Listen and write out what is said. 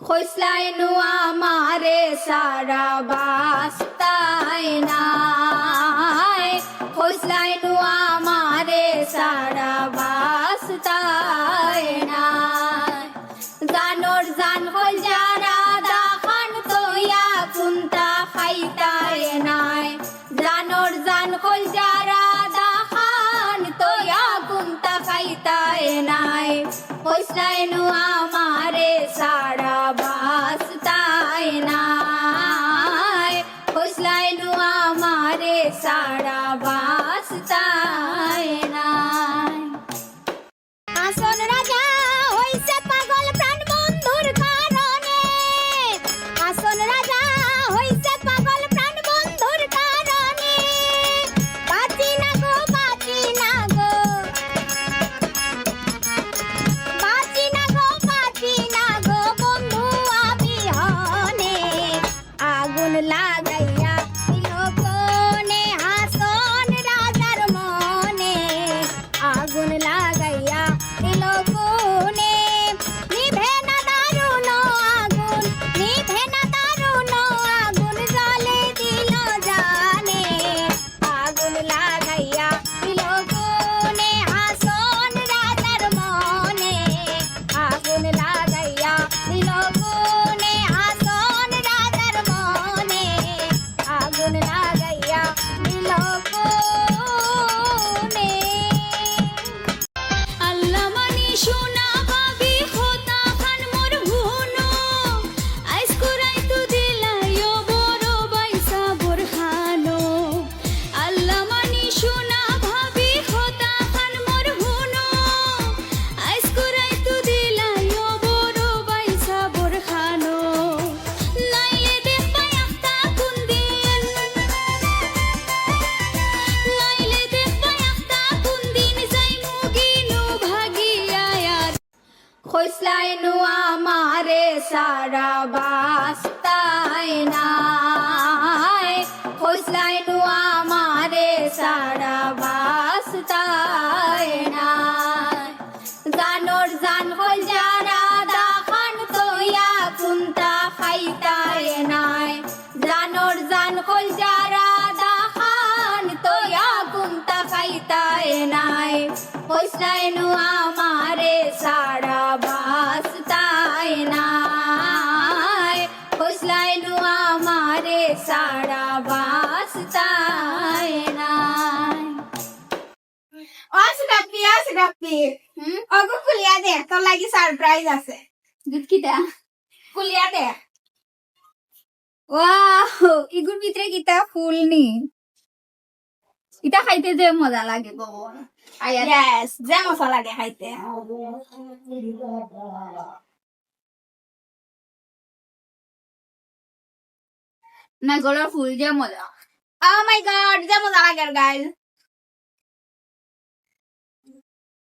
খোসলাই নুয়া মারে সারা বাস্তায় নাই কুন্তা খাইতায় নাই। খোসলাই নুয়া মারে সারা বাস্তায় নাই। খোসলাই নুয়া সারা বাস্তায় নাই। খোসলাই নুয়া মারে সারা বাস্তায় নাই। জানোর জান হল যারা দাখান তোয়া কুন্তা খাইতায় নাই। জানোর জান হল নুয়া মারে সারা বাস্তায় নাই। খোসলাই নুয়া মারে সারা বাস্তায় নাই। অসরাপি অসরাপি অগো কুলিয়া দে তোর লাগি সারপ্রাইজ আছে। দুধ কিটা? কুলিয়া দে। ওয়াও ইগুর ভিতরে কিটা? ফুল নি ইটা খাইতে যে মজা লাগে ইয়েস যে মজা লাগে খাইতে। না গলার ফুল যে মজা। ও মাই গড যে মজা লাগে গাইস